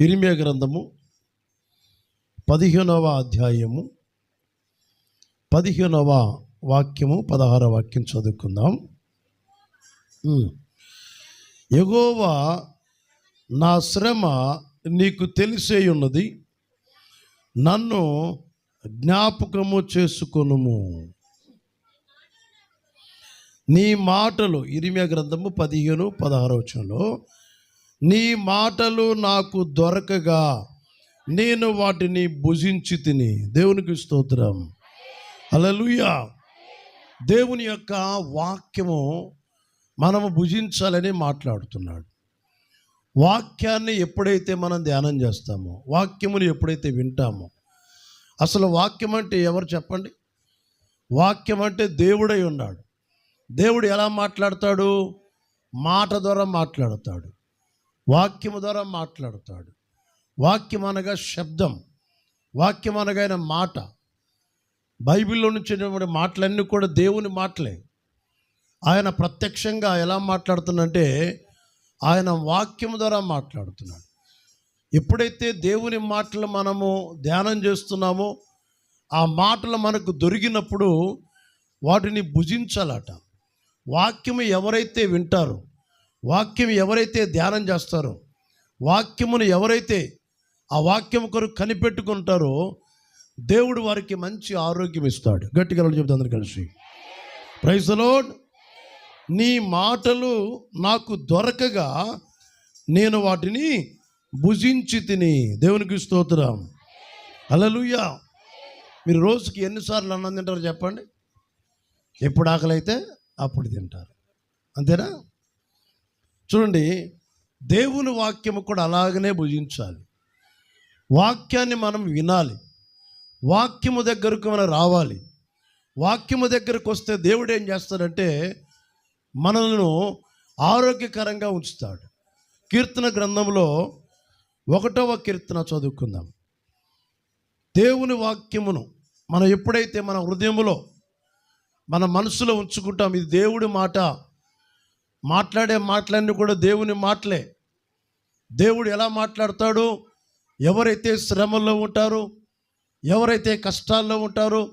ఇరిమియ గ్రంథము పదిహేనవ అధ్యాయము పదిహేనవ వాక్యము పదహార వాక్యం చదువుకుందాం. ఎగోవా నా శ్రమ నీకు తెలిసే ఉన్నది నన్ను జ్ఞాపకము చేసుకొనుము. నీ మాటలు ఇరిమియ గ్రంథము పదిహేను పదహారు వచనంలో నీ మాటలు నాకు దొరకగా నేను వాటిని భుజించి తిని. దేవునికి స్తోత్రం. హల్లెలూయా. దేవుని యొక్క వాక్యము మనము భుజించాలని మాట్లాడుతున్నాడు. వాక్యాన్ని ఎప్పుడైతే మనం ధ్యానం చేస్తామో వాక్యమును ఎప్పుడైతే వింటామో అసలు వాక్యం అంటే ఎవరు చెప్పండి? వాక్యం అంటే దేవుడై ఉన్నాడు. దేవుడు ఎలా మాట్లాడతాడు? మాట ద్వారా మాట్లాడతాడు. వాక్యము ద్వారా మాట్లాడతాడు. వాక్యం అనగా శబ్దం. వాక్యం అనగా మాట. బైబిల్లో నుంచి మాటలన్నీ కూడా దేవుని మాటలే. ఆయన ప్రత్యక్షంగా ఎలా మాట్లాడుతుందంటే ఆయన వాక్యం ద్వారా మాట్లాడుతున్నాడు. ఎప్పుడైతే దేవుని మాటలు మనము ధ్యానం చేస్తున్నామో ఆ మాటలు మనకు దొరికినప్పుడు వాటిని భుజించాలట. వాక్యము ఎవరైతే వింటారో వాక్యం ఎవరైతే ధ్యానం చేస్తారో వాక్యమును ఎవరైతే ఆ వాక్యం కొరకు కనిపెట్టుకుంటారో దేవుడు వారికి మంచి ఆరోగ్యం ఇస్తాడు. గట్టిగా చెప్తా అందరు కలిసి. ప్రైజలో నీ మాటలు నాకు దొరకగా నేను వాటిని భుజించి తిని. దేవునికి స్తోత్రం. అలలుయ్యా మీరు రోజుకి ఎన్నిసార్లు అన్నం తింటారు చెప్పండి. ఎప్పుడు ఆకలి అయితే అప్పుడు తింటారు. అంతేనా? చూడండి దేవుని వాక్యము కూడా అలాగనే భుజించాలి. వాక్యాన్ని మనం వినాలి. వాక్యము దగ్గరకు మనం రావాలి. వాక్యము దగ్గరకు వస్తే దేవుడు ఏం చేస్తాడంటే మనల్ని ఆరోగ్యకరంగా ఉంచుతాడు. కీర్తన గ్రంథంలో ఒకటవ కీర్తన చదువుకుందాం. దేవుని వాక్యమును మనం ఎప్పుడైతే మన హృదయములో మన మనసులో ఉంచుకుంటాం ఇది దేవుడి మాట మాట్లాడే మాటలన్నీ కూడా దేవుని మాటలే. దేవుడు ఎలా మాట్లాడతాడు? ఎవరైతే శ్రమల్లో ఉంటారో ఎవరైతే కష్టాల్లో ఉంటారో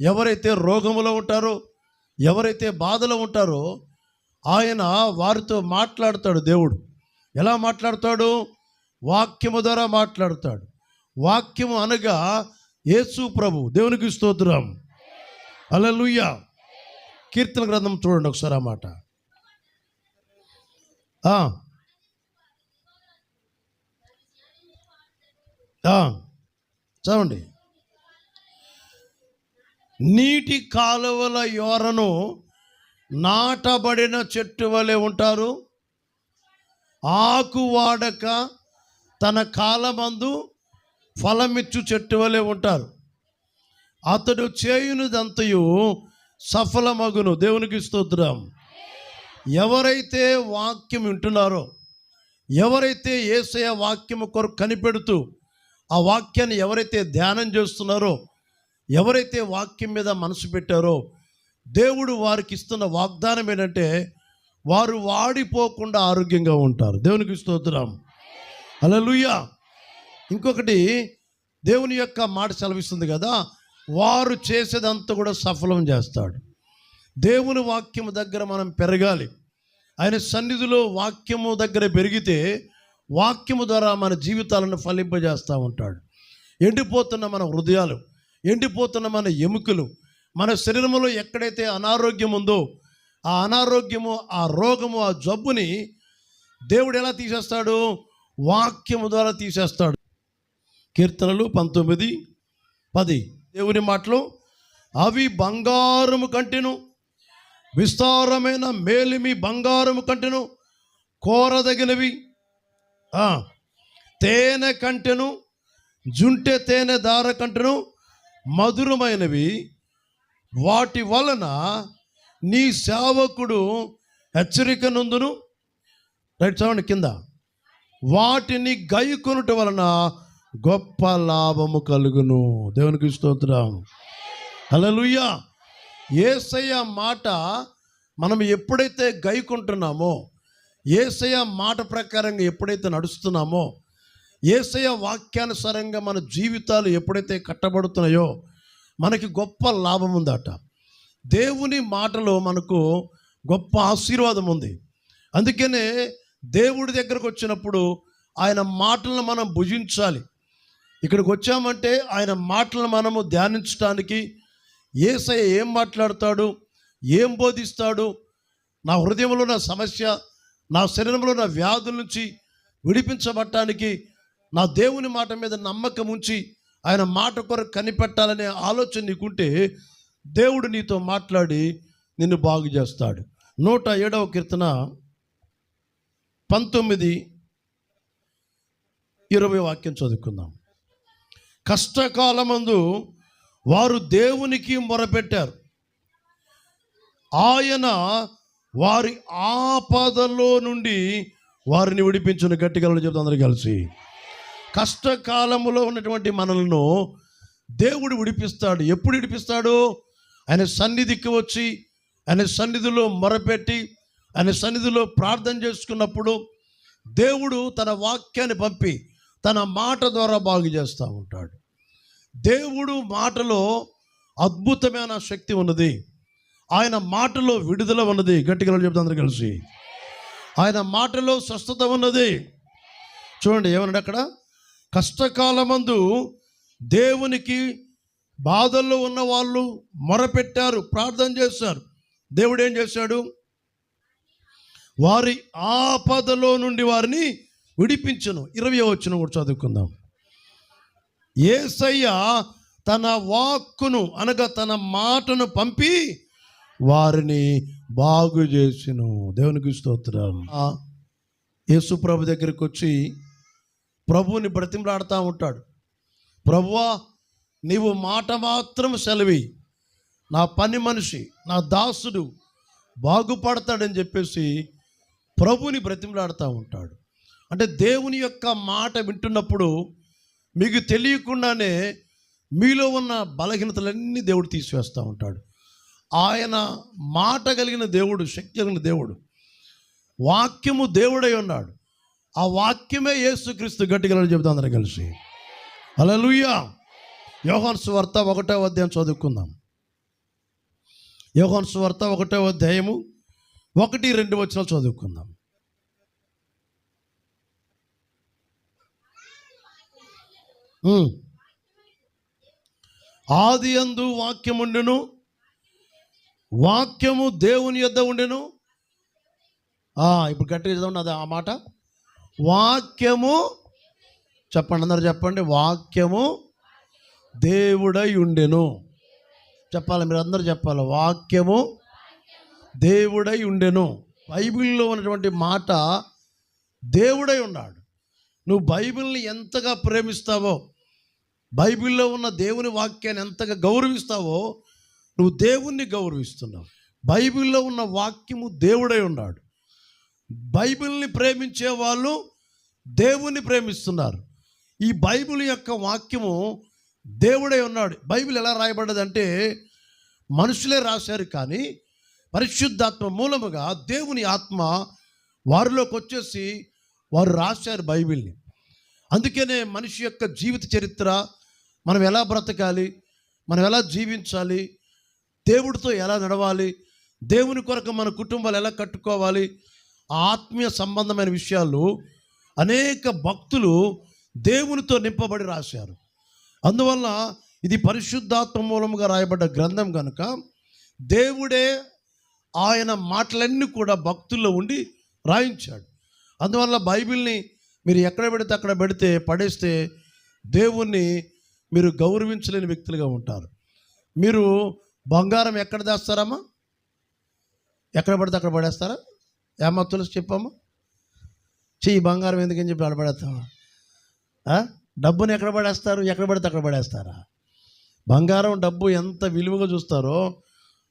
ఎవరైతే రోగములో ఉంటారో ఎవరైతే బాధలో ఉంటారో ఆయన వారితో మాట్లాడతాడు దేవుడు. ఎలా మాట్లాడతాడు? వాక్యము ద్వారా మాట్లాడతాడు. వాక్యము అనగా యేసు ప్రభు. దేవునికి స్తోత్రం. అలలుయ్య కీర్తన గ్రంథం చూడండి ఒకసారి ఆ మాట. చదవండి. నీటి కాలువల యోరను నాటబడిన చెట్టు వలె ఉంటారు. ఆకు వాడక తన కాలమందు ఫలమిచ్చు చెట్టు వలె ఉంటారు. అతడు చేయునిదంతయు సఫలమగును. దేవునికి స్తోత్రం. ఎవరైతే వాక్యం వింటున్నారో ఎవరైతే ఏసయ వాక్యం కొరకు కనిపెడుతూ ఆ వాక్యాన్ని ఎవరైతే ధ్యానం చేస్తున్నారో ఎవరైతే వాక్యం మీద మనసు పెట్టారో దేవుడు వారికి ఇస్తున్న వాగ్దానం ఏంటంటే వారు వాడిపోకుండా ఆరోగ్యంగా ఉంటారు. దేవునికి స్తోత్రం. హల్లెలూయా. ఇంకొకటి దేవుని యొక్క మాట సెలవిస్తుంది కదా వారు చేసేదంతా కూడా సఫలం చేస్తాడు. దేవుని వాక్యము దగ్గర మనం పెరగాలి. ఆయన సన్నిధిలో వాక్యము దగ్గర పెరిగితే వాక్యము ద్వారా మన జీవితాలను ఫలింపజేస్తూ ఉంటాడు. ఎండిపోతున్న మన హృదయాలు ఎండిపోతున్న మన ఎముకలు మన శరీరంలో ఎక్కడైతే అనారోగ్యం ఉందో ఆ అనారోగ్యము ఆ రోగము ఆ జబ్బుని దేవుడు ఎలా తీసేస్తాడు? వాక్యము ద్వారా తీసేస్తాడు. కీర్తనలు పంతొమ్మిది పది. దేవుని మాటలు అవి బంగారము కంటేను విస్తారమైన మేలిమి బంగారము కంటెను కోరదగినవి తేనె కంటెను జుంటె తేనె దార కంటెను మధురమైనవి. వాటి వలన నీ సేవకుడు హెచ్చరిక నందును. రైట్ చదవండి కింద. వాటిని గైకొనుట వలన గొప్ప లాభము కలుగును. దేవునికి స్తోత్రం. హల్లెలూయా. ఏసయ్య మాట మనం ఎప్పుడైతే గైకుంటున్నామో ఏసయ్య మాట ప్రకారంగా ఎప్పుడైతే నడుస్తున్నామో ఏసయ వాక్యానుసారంగా మన జీవితాలు ఎప్పుడైతే కట్టబడుతున్నాయో మనకి గొప్ప లాభం ఉందట. దేవుని మాటలో మనకు గొప్ప ఆశీర్వాదం ఉంది. అందుకనే దేవుడి దగ్గరకు వచ్చినప్పుడు ఆయన మాటలను మనం భుజించాలి. ఇక్కడికి వచ్చామంటే ఆయన మాటలను మనము ధ్యానించడానికి ఏసయ ఏం మాట్లాడతాడు? ఏం బోధిస్తాడు? నా హృదయంలో ఉన్న సమస్య నా శరీరంలో ఉన్న వ్యాధుల నుంచి విడిపించబట్టానికి నా దేవుని మాట మీద నమ్మకం ఉంచి ఆయన మాట కొరకు కనిపెట్టాలనే ఆలోచన నీకుంటే దేవుడు నీతో మాట్లాడి నిన్ను బాగు చేస్తాడు. నూట ఏడవ కీర్తన పంతొమ్మిది ఇరవై వాక్యం చదువుకుందాం. కష్టకాలమందు వారు దేవునికి మొరపెట్టారు. ఆయన వారి ఆపదలో నుండి వారిని విడిపించిన. గట్టిగలను చెప్తా అందరూ కలిసి. కష్టకాలంలో ఉన్నటువంటి మనలను దేవుడు విడిపిస్తాడు. ఎప్పుడు విడిపిస్తాడు? ఆయన సన్నిధికి వచ్చి ఆయన సన్నిధిలో మొరపెట్టి ఆయన సన్నిధిలో ప్రార్థన చేసుకున్నప్పుడు దేవుడు తన వాక్యాన్ని పంపి తన మాట ద్వారా బాగు చేస్తూ ఉంటాడు. దేవుడు మాటలో అద్భుతమైన శక్తి ఉన్నది. ఆయన మాటలో విడుదల ఉన్నది. గట్టిగా చెప్తా అందరూ కలిసి. ఆయన మాటలో స్వస్థత ఉన్నది. చూడండి ఏమన్నాడు అక్కడ? కష్టకాలమందు దేవునికి బాధల్లో ఉన్న వాళ్ళు మొరపెట్టారు ప్రార్థన చేశారు. దేవుడు ఏం చేశాడు? వారి ఆపదలో నుండి వారిని విడిపించను. ఇరవై వచ్చిన కూడా చదువుకుందాం. ఏసయ్య తన వాక్కును అనగా తన మాటను పంపి వారిని బాగు చేసిను. దేవునికి స్తోత్రం. యేసు ప్రభు దగ్గరికి వచ్చి ప్రభువుని బ్రతిమలాడుతూ ఉంటాడు. ప్రభువా నీవు మాట మాత్రం సెలవి. నా పని మనిషి నా దాసుడు బాగుపడతాడని చెప్పేసి ప్రభుని బ్రతిమలాడుతూ ఉంటాడు. అంటే దేవుని యొక్క మాట వింటున్నప్పుడు మీకు తెలియకుండానే మీలో ఉన్న బలహీనతలన్నీ దేవుడు తీసివేస్తూ ఉంటాడు. ఆయన మాట కలిగిన దేవుడు శక్తి కలిగిన దేవుడు వాక్యము దేవుడై ఉన్నాడు. ఆ వాక్యమే యేసుక్రీస్తు గట్టిగా చెబుతా అందరం కలిసి. హల్లెలూయా. యోహాన్ సువార్త ఒకటో అధ్యాయం చదువుకుందాం. యోహాన్ సువార్త ఒకటో అధ్యాయము ఒకటి రెండు వచ్చిన చదువుకుందాం. ఆది అందు వాక్యముండెను వాక్యము దేవుని యొద్ద ఉండెను. ఇప్పుడు గట్టిగా చదవండి అది ఆ మాట. వాక్యము చెప్పండి అందరు చెప్పండి వాక్యము దేవుడై ఉండెను. చెప్పాలి మీరు అందరు చెప్పాలి వాక్యము దేవుడై ఉండెను. బైబిల్లో ఉన్నటువంటి మాట దేవుడై ఉన్నాడు. నువ్వు బైబిల్ని ఎంతగా ప్రేమిస్తావో బైబిల్లో ఉన్న దేవుని వాక్యాన్ని ఎంతగా గౌరవిస్తావో నువ్వు దేవుణ్ణి గౌరవిస్తున్నావు. బైబిల్లో ఉన్న వాక్యము దేవుడై ఉన్నాడు. బైబిల్ని ప్రేమించే వాళ్ళు దేవుణ్ణి ప్రేమిస్తున్నారు. ఈ బైబిల్ యొక్క వాక్యము దేవుడై ఉన్నాడు. బైబిల్ ఎలా రాయబడ్డదంటే మనుషులే రాశారు కానీ పరిశుద్ధాత్మ మూలముగా దేవుని ఆత్మ వారిలోకి వచ్చేసి వారు రాశారు బైబిల్ని. అందుకనే మనిషి యొక్క జీవిత చరిత్ర మనం ఎలా బ్రతకాలి మనం ఎలా జీవించాలి దేవుడితో ఎలా నడవాలి దేవుని కొరకు మన కుటుంబాలు ఎలా కట్టుకోవాలి ఆ ఆత్మీయ సంబంధమైన విషయాలు అనేక భక్తులు దేవునితో నింపబడి రాశారు. అందువల్ల ఇది పరిశుద్ధాత్మ మూలముగా రాయబడ్డ గ్రంథం కనుక దేవుడే ఆయన మాటలన్నీ కూడా భక్తుల్లో ఉండి రాయించాడు. అందువల్ల బైబిల్ని మీరు ఎక్కడ పెడితే అక్కడ పెడితే పడేస్తే దేవుణ్ణి మీరు గౌరవించలేని వ్యక్తులుగా ఉంటారు. మీరు బంగారం ఎక్కడ దాస్తారమ్మా? ఎక్కడ పడితే అక్కడ పడేస్తారా? ఏమా తులసి చెప్పమ్మా? చెయ్యి బంగారం ఎందుకని చెప్పి అక్కడ పడేస్తావా? డబ్బును డబ్బుని ఎక్కడ పడేస్తారు? ఎక్కడ పడితే అక్కడ పడేస్తారా? బంగారం డబ్బు ఎంత విలువగా చూస్తారో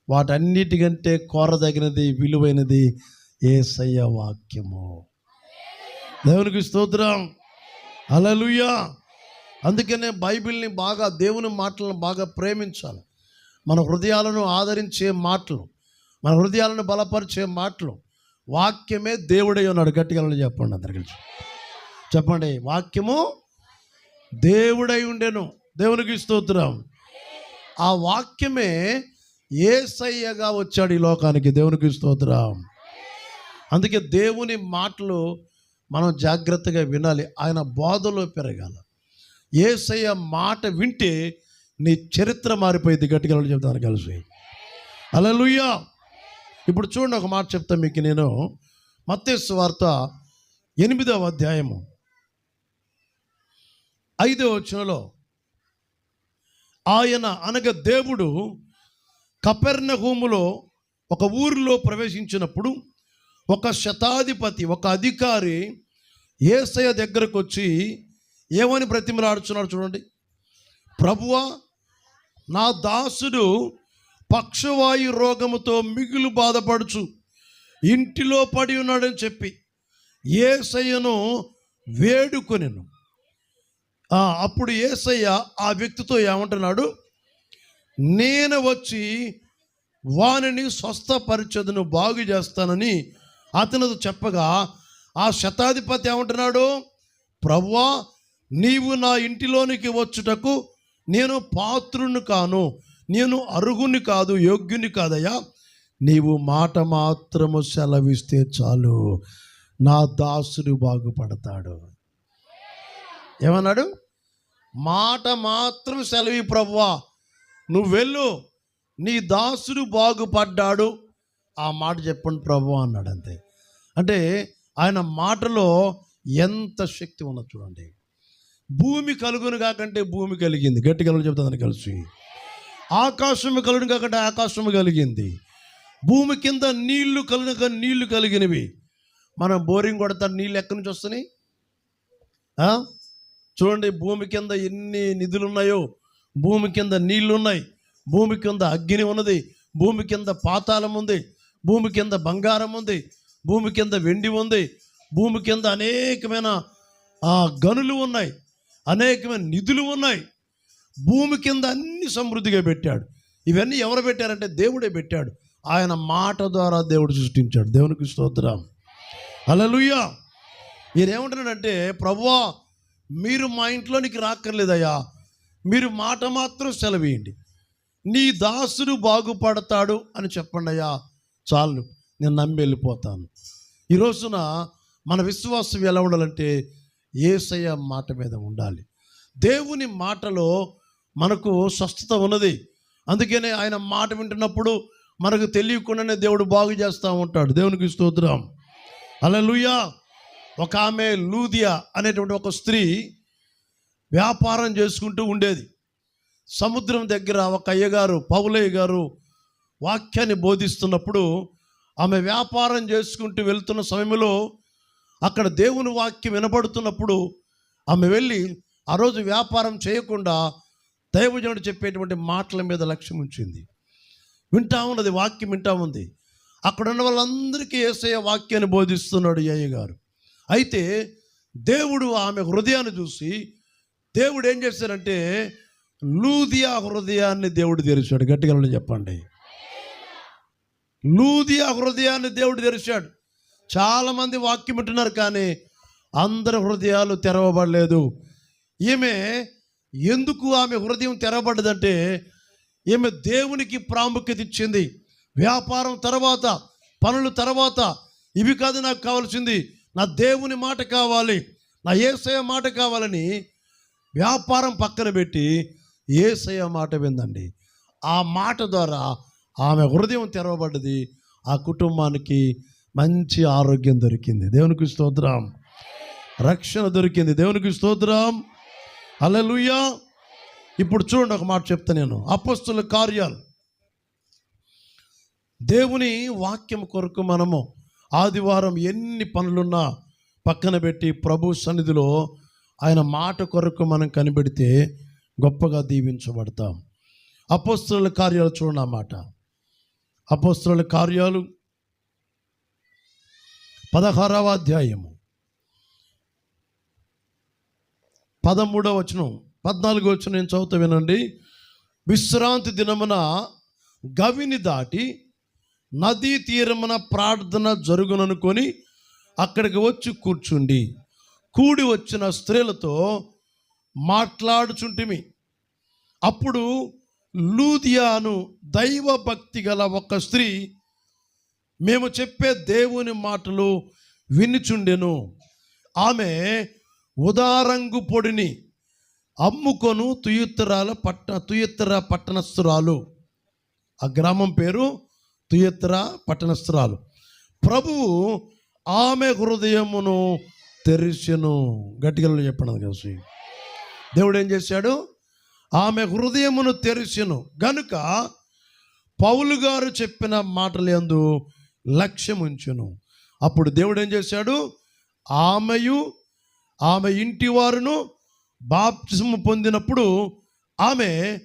వాటన్నిటికంటే కోరదగినది విలువైనది ఏసయ్య వాక్యము. దేవునికి స్తోత్రం. హల్లెలూయా. అందుకనే బైబిల్ని బాగా దేవుని మాటలను బాగా ప్రేమించాలి. మన హృదయాలను ఆదరించే మాటలు మన హృదయాలను బలపరిచే మాటలు వాక్యమే దేవుడై ఉన్నాడు. గట్టిగా చెప్పండి అందరికీ. చెప్పండి వాక్యము దేవుడై ఉండెను. దేవునికి స్తోత్రం. ఆ వాక్యమే ఏసయ్యగా వచ్చాడు ఈ లోకానికి. దేవునికి స్తోత్రం. అందుకే దేవుని మాటలు మనం జాగ్రత్తగా వినాలి. ఆయన బోధలో పెరగాల. ఏసయ్య మాట వింటే నీ చరిత్ర మారిపోయింది. గట్టిగా చెప్తాను కలిసి. అలలుయ్యా ఇప్పుడు చూడండి ఒక మాట చెప్తా మీకు నేను. మత్తేసు వార్త ఎనిమిదవ అధ్యాయము. ఐదవ వచనంలో ఆయన అనగా దేవుడు కపెర్నహూములో ఒక ఊరిలో ప్రవేశించినప్పుడు ఒక శతాధిపతి ఒక అధికారి ఏసయ దగ్గరకు వచ్చి ఏమని బ్రతిమలాడుచున్నాడు చూడండి. ప్రభువా నా దాసుడు పక్షవాయు రోగముతో మిగులు బాధపడుచు ఇంటిలో పడి ఉన్నాడని చెప్పి ఏసయ్యను వేడుకొనిను. అప్పుడు ఏసయ్య ఆ వ్యక్తితో ఏమంటున్నాడు? నేను వచ్చి వానిని స్వస్థపరిచదును బాగు చేస్తానని అతనితో చెప్పగా ఆ శతాధిపతి ఏమంటున్నాడు? ప్రవ్వా నీవు నా ఇంటిలోనికి వచ్చుటకు నేను పాత్రుని కాను. నేను అర్హుని కాదు యోగ్యుని కాదయ్యా. నీవు మాట మాత్రము సెలవిస్తే చాలు. నా దాసుడు బాగుపడతాడు. ఏమన్నాడు? మాట మాత్రం సెలవి ప్రవ్వా నువ్వు వెళ్ళు నీ దాసుడు బాగుపడ్డాడు. ఆ మాట చెప్పండి ప్రభు అన్నాడు అంతే. అంటే ఆయన మాటలో ఎంత శక్తి ఉన్నది చూడండి. భూమి కలుగును కాకంటే భూమి కలిగింది. గట్టి కలుగు చెప్తాదని కలిసి. ఆకాశము కలుగును కాకంటే ఆకాశము కలిగింది. భూమి కింద నీళ్ళు కలుగునక నీళ్ళు కలిగినవి. మనం బోరింగ్ కొడతా నీళ్ళు ఎక్కడి నుంచి వస్తున్నాయి? చూడండి భూమి కింద ఎన్ని నిధులు ఉన్నాయో. భూమి కింద నీళ్ళు ఉన్నాయి. భూమి కింద అగ్ని ఉన్నది. భూమి కింద పాతాళం ఉంది. భూమి కింద బంగారం ఉంది భూమి కింద వెండి ఉంది భూమి కింద అనేకమైన ఆ, గనులు ఉన్నాయి అనేకమైన నిధులు ఉన్నాయి. భూమి కింద అన్ని సమృద్ధిగా పెట్టాడు. ఇవన్నీ ఎవరు పెట్టారంటే దేవుడే పెట్టాడు. ఆయన మాట ద్వారా దేవుడు సృష్టించాడు. దేవునికి స్తోత్రం. అలలుయ్యా ఈయన ప్రభువా మీరు మా ఇంట్లోనికి రాక్కర్లేదయ్యా. మీరు మాట మాత్రం సెలవేయండి. నీ దాసుడు బాగుపడతాడు అని చెప్పండి అయ్యా చాలు నేను నమ్మి వెళ్ళిపోతాను. ఈ రోజున మన విశ్వాసం ఎలా ఉండాలంటే ఏసయ్య మాట మీద ఉండాలి. దేవుని మాటలో మనకు స్వస్థత ఉన్నది. అందుకనే ఆయన మాట వింటున్నప్పుడు మనకు తెలియకుండానే దేవుడు బాగు చేస్తూ ఉంటాడు. దేవునికి స్తోత్రం. అలా ఒక ఆమె లూదియా అనేటువంటి ఒక స్త్రీ వ్యాపారం చేసుకుంటూ ఉండేది. సముద్రం దగ్గర ఒక అయ్యగారు పౌలయ్య గారు వాక్యాన్ని బోధిస్తున్నప్పుడు ఆమె వ్యాపారం చేసుకుంటూ వెళ్తున్న సమయంలో అక్కడ దేవుని వాక్యం వినపడుతున్నప్పుడు ఆమె వెళ్ళి ఆ రోజు వ్యాపారం చేయకుండా దైవజనుడు చెప్పేటువంటి మాటల మీద లక్ష్యం ఉంచింది. వింటా ఉన్నది వాక్యం వింటా ఉంది. అక్కడ ఉన్న వాళ్ళందరికీ ఏసయ్య వాక్యాన్ని బోధిస్తున్నాడు ఈ అయ్య గారు అయితే దేవుడు ఆమె హృదయాన్ని చూసి దేవుడు ఏం చేశారంటే లూదియా హృదయాన్ని దేవుడు తెరిచాడు. గట్టిగా చెప్పండి. లూదియా హృదయాన్ని దేవుడు తెరిచాడు. చాలామంది వాక్యం వింటున్నారు కానీ అందరి హృదయాలు తెరవబడలేదు. ఈమె ఎందుకు ఆమె హృదయం తెరవబడ్డదంటే ఈమె దేవునికి ప్రాముఖ్యత ఇచ్చింది. వ్యాపారం తర్వాత పనులు తర్వాత ఇవి కాదు నాకు కావాల్సింది. నా దేవుని మాట కావాలి నా ఏసయ మాట కావాలని వ్యాపారం పక్కన పెట్టి ఏసయ మాట విందండి. ఆ మాట ద్వారా ఆమె హృదయం తెరవబడ్డది. ఆ కుటుంబానికి మంచి ఆరోగ్యం దొరికింది. దేవునికి స్తోత్రం. రక్షణ దొరికింది. దేవునికి స్తోత్రం. హల్లెలూయా. ఇప్పుడు చూడండి ఒక మాట చెప్తా నేను. అపస్తుల కార్యాలు. దేవుని వాక్యం కొరకు మనము ఆదివారం ఎన్ని పనులున్నా పక్కన పెట్టి ప్రభు సన్నిధిలో ఆయన మాట కొరకు మనం కనిపెడితే గొప్పగా దీవించబడతాం. అపోస్తుల కార్యాలు చూడండి మాట. అపోస్తుల కార్యాలు. పదహారవ అధ్యాయము. పదమూడవ వచనం పద్నాలుగో వచనం నేను చదువుతా వినండి. విశ్రాంతి దినమున గవిని దాటి నదీ తీరమున ప్రార్థన జరుగుననుకొని అక్కడికి వచ్చి కూర్చుండి. కూడి వచ్చిన స్త్రీలతో మాట్లాడుచుంటిమి. అప్పుడు లూదియాను దైవభక్తి గల ఒక స్త్రీ మేము చెప్పే దేవుని మాటలు వినుచుండెను. ఆమె ఉదారంగు పొడిని అమ్ముకొను తుయుత్తరాల పట్ట తుయుత్తర పట్టణస్థురాలు. ఆ గ్రామం పేరు తుయత్ర పట్టణస్థురాలు. ప్రభువు ఆమె హృదయమును తెరిచెను. గట్టిగా చెప్పడం కలిసి దేవుడు ఏం చేశాడు? ఆమె హృదయమును తెరిచెను. గనుక పౌలు గారు చెప్పిన మాటలు ఎందు లక్ష్యం ఉంచును అప్పుడు దేవుడు ఏం చేశాడు? ఆమెయు ఆమె ఇంటి వారును బాప్తిసము పొందినప్పుడు ఆమె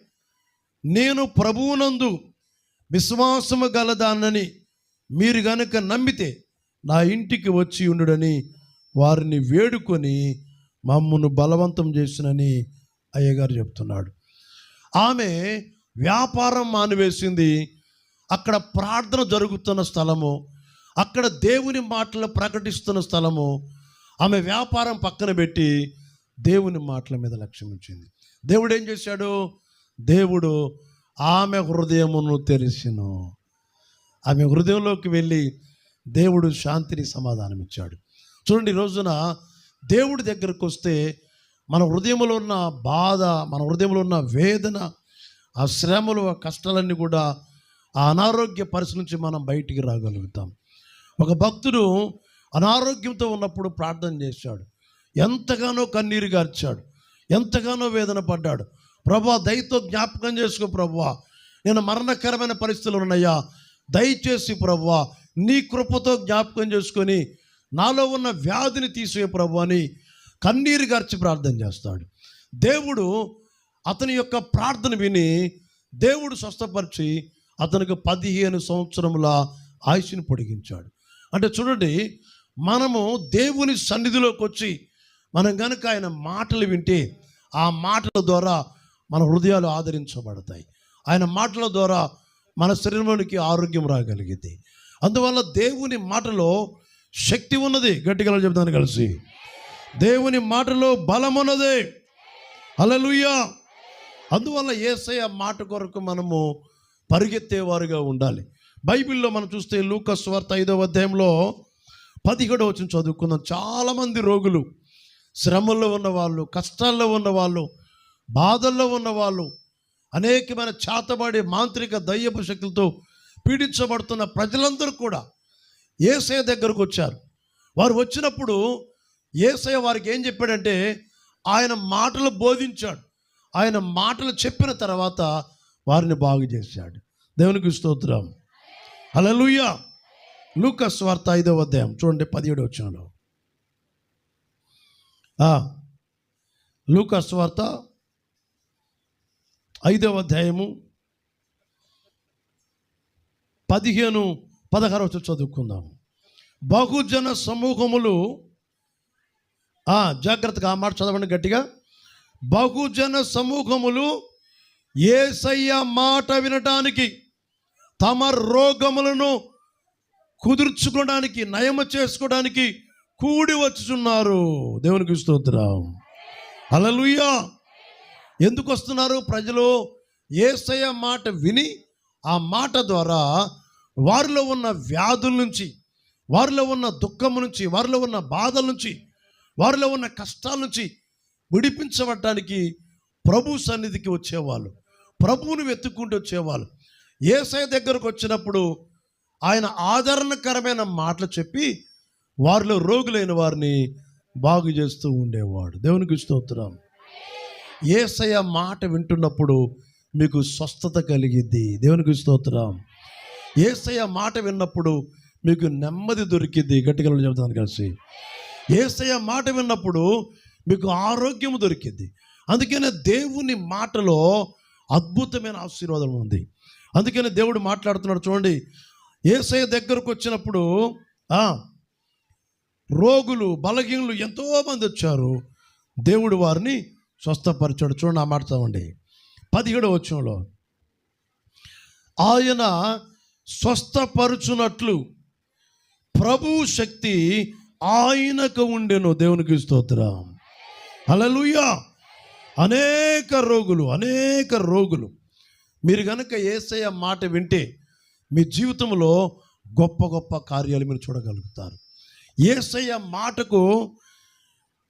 నేను ప్రభువునందు విశ్వాసము గలదానని మీరు గనుక నమ్మితే నా ఇంటికి వచ్చి ఉండుడని వారిని వేడుకొని మమ్మను బలవంతం చేసినని అయ్యగారు చెప్తున్నాడు. ఆమె వ్యాపారం మానివేసింది. అక్కడ ప్రార్థన జరుగుతున్న స్థలము అక్కడ దేవుని మాటలు ప్రకటిస్తున్న స్థలము ఆమె వ్యాపారం పక్కన పెట్టి దేవుని మాటల మీద లక్ష్యం ఉంచింది. దేవుడు ఏం చేశాడు? దేవుడు ఆమె హృదయమును తెరిసిను ఆమె హృదయంలోకి వెళ్ళి దేవుడు శాంతిని సమాధానం ఇచ్చాడు చూడండి రోజున దేవుడి దగ్గరకు వస్తే మన హృదయంలో ఉన్న బాధ మన హృదయంలో ఉన్న వేదన ఆ శ్రమలు ఆ కష్టాలన్నీ కూడా ఆ అనారోగ్య పరిస్థితి నుంచి మనం బయటికి రాగలుగుతాం. ఒక భక్తుడు అనారోగ్యంతో ఉన్నప్పుడు ప్రార్థన చేశాడు. ఎంతగానో కన్నీరు గార్చాడు. ఎంతగానో వేదన పడ్డాడు. ప్రభా దయతో జ్ఞాపకం చేసుకో ప్రభా. నేను మరణకరమైన పరిస్థితులు ఉన్నాయా దయచేసి ప్రభా నీ కృపతో జ్ఞాపకం చేసుకొని నాలో ఉన్న వ్యాధిని తీసే ప్రభు అని కన్నీరు గార్చి ప్రార్థన చేస్తాడు. దేవుడు అతని యొక్క ప్రార్థన విని దేవుడు స్వస్థపరిచి అతనికి పదిహేను సంవత్సరముల ఆయుష్ని పొడిగించాడు. అంటే చూడండి మనము దేవుని సన్నిధిలోకి వచ్చి మనం కనుక ఆయన మాటలు వింటే ఆ మాటల ద్వారా మన హృదయాలు ఆదరించబడతాయి. ఆయన మాటల ద్వారా మన శరీరంలోనికి ఆరోగ్యం రాగలిగింది అందువల్ల దేవుని మాటలో శక్తి ఉన్నది. గట్టిగా చెప్తాను కలిసి. దేవుని మాటలో బలమున్నదే. అలలుయ్యా అందువల్ల ఏసయ మాట కొరకు మనము పరిగెత్తేవారుగా ఉండాలి. బైబిల్లో మనం చూస్తే లూకస్ వార్త ఐదవ అధ్యాయంలో పదిహేడవ వచ్చిన చదువుకుందాం. చాలామంది రోగులు శ్రమల్లో ఉన్నవాళ్ళు కష్టాల్లో ఉన్నవాళ్ళు బాధల్లో ఉన్నవాళ్ళు అనేకమైన చేతబడి మాంత్రిక దయ్యపు శక్తులతో పీడించబడుతున్న ప్రజలందరూ కూడా ఏసయ దగ్గరకు వచ్చారు. వారు వచ్చినప్పుడు ఏసయ్య వారికి ఏం చెప్పాడంటే ఆయన మాటలు బోధించాడు. ఆయన మాటలు చెప్పిన తర్వాత వారిని బాగు చేశాడు. దేవునికి స్తోత్రం. లూయ లూకస్ వార్త ఐదవ అధ్యాయం. చూడండి పదిహేడు వచ్చినలో లూకస్ వార్త ఐదవ అధ్యాయము పదిహేను పదహారు వచ్చి చదువుకుందాము బహుజన సమూహములు జాగ్రత్తగా ఆ మాట చదవండి గట్టిగా. బహుజన సమూహములు ఏసయ్య మాట వినటానికి తమ రోగములను కుదుర్చుకోవడానికి నయమ చేసుకోవడానికి కూడి వచ్చుచున్నారు. దేవునికి స్తోత్రం. అలలుయ్యా ఎందుకు వస్తున్నారు? ప్రజలు ఏసయ్య మాట విని ఆ మాట ద్వారా వారిలో ఉన్న వ్యాధుల నుంచి వారిలో ఉన్న దుఃఖం నుంచి వారిలో ఉన్న బాధల నుంచి వారిలో ఉన్న కష్టాల నుంచి విడిపించబడటానికి ప్రభు సన్నిధికి వచ్చేవాళ్ళు. ప్రభువుని వెతుక్కుంటూ వచ్చేవాళ్ళు. ఏసయ్య దగ్గరకు వచ్చినప్పుడు ఆయన ఆదరణకరమైన మాటలు చెప్పి వారిలో రోగులైన వారిని బాగు చేస్తూ ఉండేవాడు. దేవునికి స్తోత్రం. ఏసయ్య మాట వింటున్నప్పుడు మీకు స్వస్థత కలిగిద్ది. దేవునికి స్తోత్రం. ఏసయ్య మాట విన్నప్పుడు మీకు నెమ్మది దొరికిద్ది. గట్టిగా చెబుతాను కలిసి ఏసయ్య మాట విన్నప్పుడు మీకు ఆరోగ్యం దొరికింది. అందుకనే దేవుని మాటలో అద్భుతమైన ఆశీర్వాదం ఉంది. అందుకనే దేవుడు మాట్లాడుతున్నాడు చూడండి. ఏసయ్య దగ్గరకు వచ్చినప్పుడు రోగులు బలహీనులు ఎంతోమంది వచ్చారు. దేవుడు వారిని స్వస్థపరిచాడు. చూడండి ఆ మాట చదవండి. పదిహేడవ వచ్చంలో ఆయన స్వస్థపరుచునట్లు ప్రభు శక్తి ఆయనకు ఉండెను దేవునికి స్తోత్రం. హల్లెలూయా. అనేక రోగులు అనేక రోగులు. మీరు కనుక ఏసయ్య మాట వింటే మీ జీవితంలో గొప్ప గొప్ప కార్యాలు మీరు చూడగలుగుతారు. ఏసయ్య మాటకు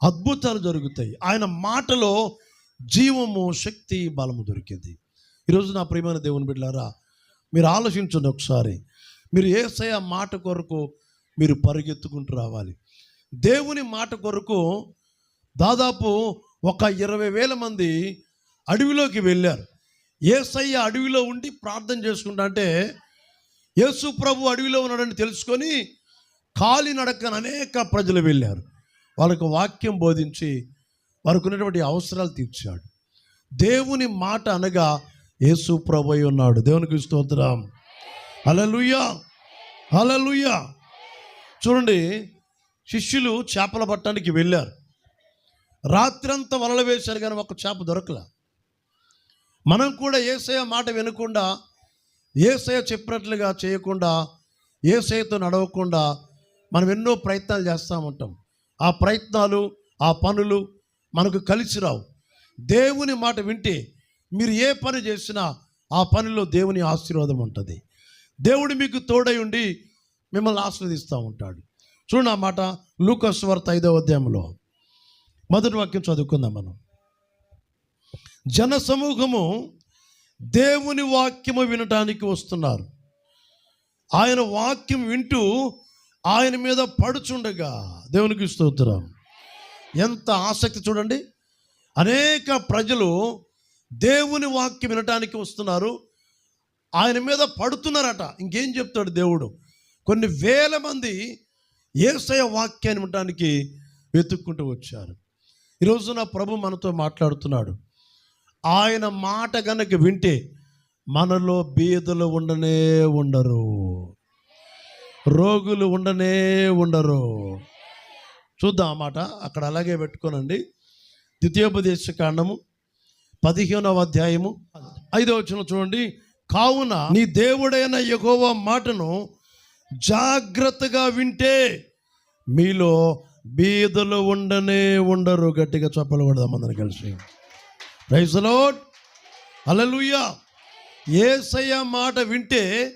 అద్భుతాలు జరుగుతాయి. ఆయన మాటలో జీవము శక్తి బలము దొరికింది. ఈరోజు నా ప్రియమైన దేవుని బిడ్డారా మీరు ఆలోచించండి ఒకసారి. మీరు ఏసయ మాట కొరకు మీరు పరిగెత్తుకుంటూ రావాలి. దేవుని మాట కొరకు దాదాపు ఒక ఇరవై వేల మంది అడవిలోకి వెళ్ళారు. ఏసయ్య అడవిలో ఉండి ప్రార్థన చేసుకుంటా అంటే యేసు ప్రభు అడవిలో ఉన్నాడని తెలుసుకొని కాలినడకన అనేక ప్రజలు వెళ్ళారు. వాళ్ళకు వాక్యం బోధించి వారికి ఉన్నటువంటి అవసరాలు తీర్చాడు. దేవుని మాట అనగా యేసు ప్రభు అయి ఉన్నాడు. దేవునికి స్తోత్రం. హల్లెలూయా! హల్లెలూయా! చూడండి శిష్యులు చేపల పట్టడానికి వెళ్ళారు. రాత్రంతా వలలు వేశారు కానీ ఒక చేప దొరకల. మనం కూడా ఏసయ మాట వినకుండా ఏసయ చెప్పినట్లుగా చేయకుండా ఏసయతో నడవకుండా మనం ఎన్నో ప్రయత్నాలు చేస్తూ ఉంటాం. ఆ ప్రయత్నాలు ఆ పనులు మనకు కలిసి రావు. దేవుని మాట వింటే మీరు ఏ పని చేసినా ఆ పనిలో దేవుని ఆశీర్వాదం ఉంటుంది. దేవుడు మీకు తోడై ఉండి మిమ్మల్ని ఆస్వాదిస్తూ ఉంటాడు. చూడండి ఆ మాట లూకస్ వార్త ఐదవ అధ్యాయంలో. మొదటి వాక్యం చదువుకుందాం మనం. జన సమూహము దేవుని వాక్యము వినటానికి వస్తున్నారు. ఆయన వాక్యం వింటూ ఆయన మీద పడుచుండగా. దేవునికి స్తోత్రం. ఎంత ఆసక్తి చూడండి. అనేక ప్రజలు దేవుని వాక్యం వినటానికి వస్తున్నారు. ఆయన మీద పడుతున్నారట. ఇంకేం చెప్తాడు దేవుడు? కొన్ని వేల మంది ఏసయ వాక్యాన్ని వినటానికి వెతుక్కుంటూ వచ్చారు. ఈరోజు నా ప్రభు మనతో మాట్లాడుతున్నాడు. ఆయన మాట కనుక వింటే మనలో బీదలు ఉండనే ఉండరు. రోగులు ఉండనే ఉండరు. చూద్దాం అన్నమాట అక్కడ అలాగే పెట్టుకోనండి. ద్వితీయోపదేశ కాండము పదిహేనవ అధ్యాయము ఐదవ వచ్చిన చూడండి. కావున నీ దేవుడైన ఎగోవ మాటను జాగ్రత్తగా వింటే మీలో బీదలు ఉండనే ఉండరు. గట్టిగా చెప్పలు కొడదాం అందరం కలిసి. రైస్ లోడ్ హల్లెలూయా ఏసయ్య మాట వింటే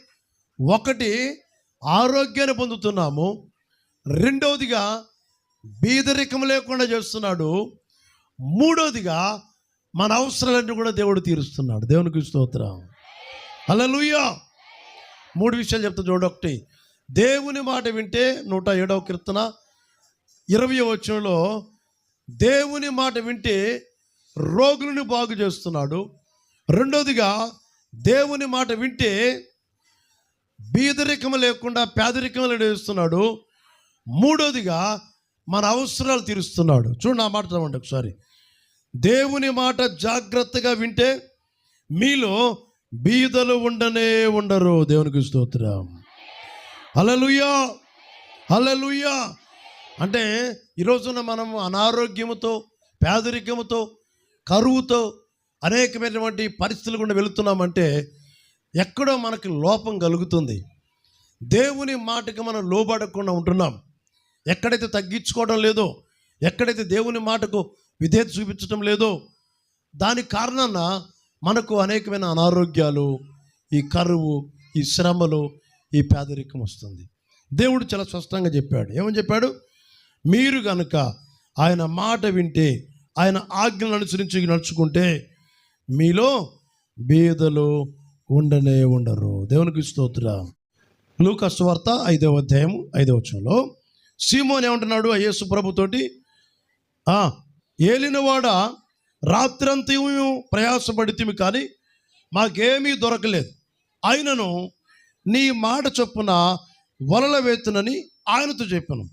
ఒకటి ఆరోగ్యాన్ని పొందుతున్నాము. రెండవదిగా బీదరికం లేకుండా చేస్తున్నాడు. మూడవదిగా మన అవసరాలన్నీ కూడా దేవుడు తీరుస్తున్నాడు. దేవునికి స్తోత్రం. హల్లెలూయా మూడు విషయాలు చెప్తా చూడు ఒకటి దేవుని మాట వింటే నూట ఏడవ కీర్తన ఇరవై వచనంలో దేవుని మాట వింటే రోగులను బాగు చేస్తున్నాడు. రెండోదిగా దేవుని మాట వింటే బీదరికం లేకుండా పేదరికం నడిస్తున్నాడు మూడోదిగా మన అవసరాలు తీరుస్తున్నాడు. చూడండి నా మాట చదవండి ఒకసారి. దేవుని మాట జాగ్రత్తగా వింటే మీలో బీదలు ఉండనే ఉండరు. దేవునికి స్తోత్రం. హలలుయా హలలుయా అంటే ఈరోజున మనం అనారోగ్యముతో పేదరికముతో కరువుతో అనేకమైనటువంటి పరిస్థితులు గుండా వెళుతున్నామంటే ఎక్కడో మనకి లోపం కలుగుతుంది. దేవుని మాటకి మనం లోబడకుండా ఉంటున్నాం. ఎక్కడైతే తగ్గించుకోవడం లేదో ఎక్కడైతే దేవుని మాటకు విధేయత చూపించడం లేదో దానికి కారణాన మనకు అనేకమైన అనారోగ్యాలు ఈ కరువు ఈ శ్రమలు ఈ పేదరికం వస్తుంది. దేవుడు చాలా స్పష్టంగా చెప్పాడు. ఏమని చెప్పాడు? మీరు కనుక ఆయన మాట వింటే ఆయన ఆజ్ఞలను అనుసరించి నడుచుకుంటే మీలో బీదలు ఉండనే ఉండరు. దేవునికి స్తోత్ర. లూకస్ వార్త ఐదవ అధ్యాయం ఐదవ వచనంలో సీమోన్ ఏమంటున్నాడు? ఆ యేసు ప్రభుతోటి ఏలినవాడ రాత్రంతయు ప్రయాసపడితే కానీ మాకేమీ దొరకలేదు. ఆయనను నీ మాట చొప్పున వలల వేతునని ఆయనతో చెప్పాను.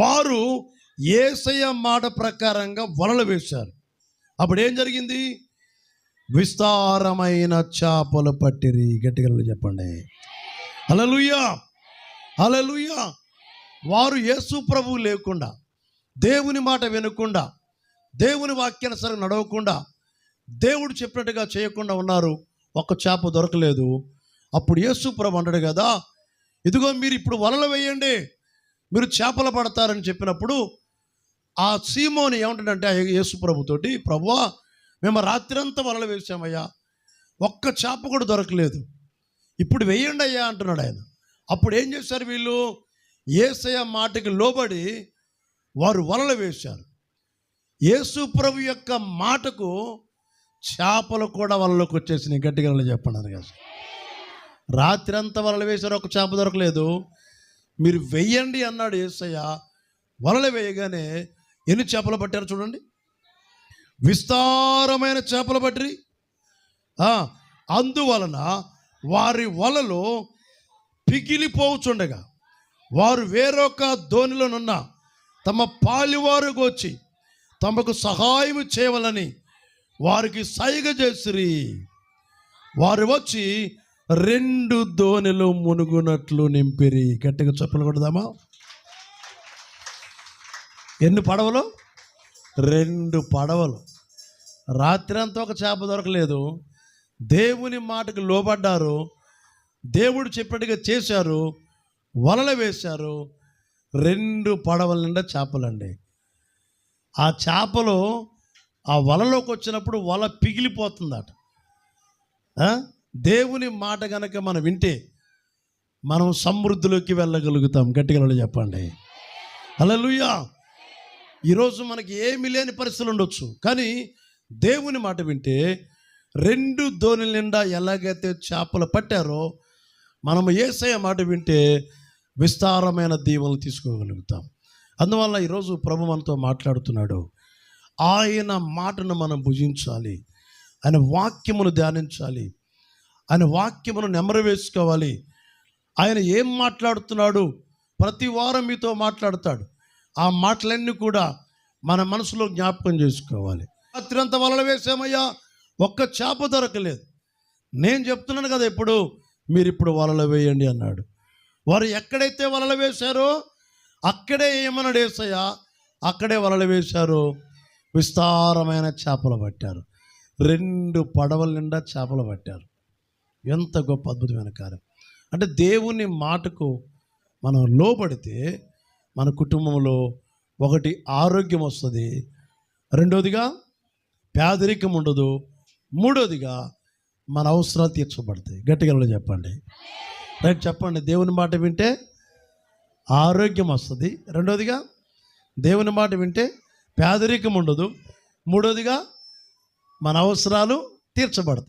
వారు ఏసయ్య మాట ప్రకారంగా వలలు వేశారు. అప్పుడు ఏం జరిగింది? విస్తారమైన చేపలు పట్టిరి. గట్టిగలు చెప్పండి. అలలుయ్యా అలలుయ్యా వారు యేసు ప్రభువు లేకుండా దేవుని మాట వినకుండా దేవుని వాక్యానుసారం నడవకుండా దేవుడు చెప్పినట్టుగా చేయకుండా ఉన్నారు. ఒక్క చేప దొరకలేదు. అప్పుడు యేసు ప్రభు అంటాడు కదా ఇదిగో మీరు ఇప్పుడు వలలు వేయండి మీరు చేపలు పడతారని చెప్పినప్పుడు ఆ సీమోని ఏమంటాడంటే ఆ యేసు ప్రభుతోటి ప్రభువా మేము రాత్రంతా వలలు వేసామయ్యా ఒక్క చేప కూడా దొరకలేదు ఇప్పుడు వేయండి అయ్యా అంటున్నాడు ఆయన. అప్పుడు ఏం చేశారు వీళ్ళు? ఏసయ మాటకి లోబడి వారు వలలు వేశారు. యేసు ప్రభు యొక్క మాటకు చేపలు కూడా వలలోకి వచ్చేసినాయి. గట్టిగా వాళ్ళు చెప్పండి. కదా రాత్రి అంతా వలలు వేశారు ఒక చేప దొరకలేదు. మీరు వెయ్యండి అన్నాడు యేసయ్య వలలు వేయగానే ఎన్ని చేపలు పట్టారు చూడండి. విస్తారమైన చేపలు పట్టి అందువలన వారి వలలు పిగిలిపోవచ్చుండగా వారు వేరొక ధోనిలోనున్న తమ పాలివారుకు వచ్చి తమకు సహాయం చేయవలని వారికి సైగ చేసిరి. వారు వచ్చి రెండు దోణిలు మునుగునట్లు నింపిరి. గట్టిగా చెప్పులు కొడదామా? ఎన్ని పడవలు? రెండు పడవలు. రాత్రి అంతా ఒక చేప దొరకలేదు. దేవుని మాటకు లోబడ్డారు. దేవుడు చెప్పినట్టుగా చేశారు. వలలు వేశారు. రెండు పడవల నిండా చేపలండి. ఆ చేపలు ఆ వలలోకి వచ్చినప్పుడు వల పిగిలిపోతుందట. దేవుని మాట గనక మనం వింటే మనం సమృద్ధిలోకి వెళ్ళగలుగుతాం. గట్టిగా చెప్పండి. హల్లెలూయా. ఈరోజు మనకి ఏమీ లేని పరిస్థితులు ఉండొచ్చు. కానీ దేవుని మాట వింటే రెండు ధోని నిండా ఎలాగైతే చేపలు పట్టారో మనము ఏసయ మాట వింటే విస్తారమైన దీవెనలు తీసుకోగలుగుతాం. అందువల్ల ఈరోజు ప్రభు మనతో మాట్లాడుతున్నాడు. ఆయన మాటను మనం భుజించాలి. ఆయన వాక్యమును ధ్యానించాలి. ఆయన వాక్యమును నెమరు వేసుకోవాలి ఆయన ఏం మాట్లాడుతున్నాడు? ప్రతి వారం మీతో మాట్లాడతాడు. ఆ మాటలన్నీ కూడా మన మనసులో జ్ఞాపకం చేసుకోవాలి. రాత్రంతా వలలు వేసామయ్యా. ఒక్క చేప దొరకలేదు. నేను చెప్తున్నాను కదా ఇప్పుడు మీరు ఇప్పుడు వలలు వేయండి అన్నాడు. వారు ఎక్కడైతే వలలు వేశారో అక్కడే ఏమన్నాడు వేసయ్యా అక్కడే వలలు వేశారు. విస్తారమైన చేపలు పట్టారు. రెండు పడవల నిండా చేపలు పట్టారు. ఎంత గొప్ప అద్భుతమైన కార్యం. అంటే దేవుని మాటకు మనం లోబడితే మన కుటుంబంలో ఒకటి ఆరోగ్యం వస్తుంది రెండోదిగా పేదరికం ఉండదు మూడోదిగా మన అవసరాలు తీర్చబడతాయి. గట్టిగా చెప్పండి. రైట్ చెప్పండి. దేవుని మాట వింటే ఆరోగ్యం వస్తుంది రెండోదిగా దేవుని మాట వింటే పేదరికం ఉండదు మూడోదిగా మన అవసరాలు తీర్చబడతాయి.